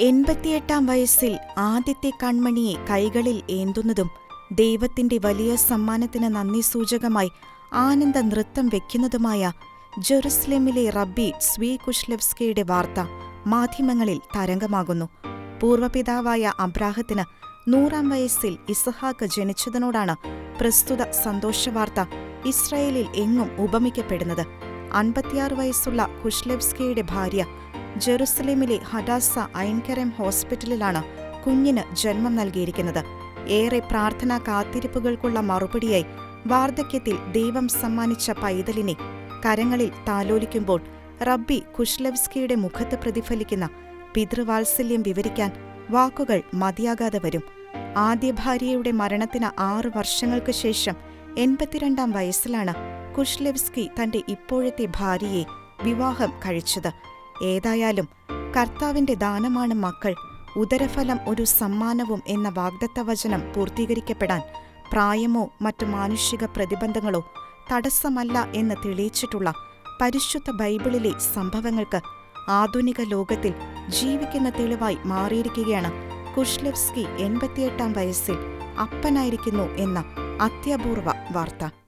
എൺപത്തിയെട്ടാം വയസ്സിൽ ആദ്യത്തെ കൺമണിയെ കൈകളിൽ ഏന്തുന്നതും ദൈവത്തിന്റെ വലിയ സമ്മാനത്തിന് നന്ദി സൂചകമായി ആനന്ദ നൃത്തം വെക്കുന്നതുമായ ജെറുസലേമിലെ റബ്ബി സ്വീ കുഷ്ലെവ്സ്കയുടെ വാർത്ത മാധ്യമങ്ങളിൽ തരംഗമാകുന്നു. പൂർവപിതാവായ അബ്രാഹത്തിന് നൂറാം വയസ്സിൽ ഇസഹാക്ക് ജനിച്ചതിനോടാണ് പ്രസ്തുത സന്തോഷവാർത്ത ഇസ്രായേലിൽ എങ്ങും ഉപമിക്കപ്പെടുന്നത്. അൻപത്തിയാറ് വയസ്സുള്ള കുഷ്ലെവ്സ്കിയുടെ ഭാര്യ ജെറുസലേമിലെ ഹഡാസ ഐൻകരം ഹോസ്പിറ്റലിലാണ് കുഞ്ഞിന് ജന്മം നൽകിയിരിക്കുന്നത്. ഏറെ പ്രാർത്ഥനാ കാത്തിരിപ്പുകൾക്കുള്ള മറുപടിയായി വാർദ്ധക്യത്തിൽ ദൈവം സമ്മാനിച്ച പൈതലിനെ കരങ്ങളിൽ താലോലിക്കുമ്പോൾ റബ്ബി കുഷ്ലവ്സ്കിയുടെ മുഖത്ത് പ്രതിഫലിക്കുന്ന പിതൃവാത്സല്യം വിവരിക്കാൻ വാക്കുകൾ മതിയാകാതെ വരും. ആദ്യ ഭാര്യയുടെ മരണത്തിന് ആറു വർഷങ്ങൾക്ക് ശേഷം എൺപത്തിരണ്ടാം വയസ്സിലാണ് കുഷ്ലെവ്സ്കി തന്റെ ഇപ്പോഴത്തെ ഭാര്യയെ വിവാഹം കഴിച്ചത്. ഏതായാലും കർത്താവിന്റെ ദാനമാണ് മക്കൾ. ഉദരഫലം ഒരു സമ്മാനവും എന്ന വാഗ്ദത്തവചനം പൂർത്തീകരിക്കപ്പെടാൻ പ്രായമോ മറ്റു മാനുഷിക പ്രതിബന്ധങ്ങളോ തടസ്സമല്ല എന്ന് തെളിയിച്ചിട്ടുള്ള പരിശുദ്ധ ബൈബിളിലെ സംഭവങ്ങൾക്ക് ആധുനിക ലോകത്തിൽ ജീവിക്കുന്ന തെളിവായി മാറിയിരിക്കുകയാണ്. കുഷ്ലെവ്സ്കി എൺപത്തിയെട്ടാം വയസ്സിൽ അപ്പനായിരിക്കുന്നു എന്ന അത്യപൂർവ വാർത്ത.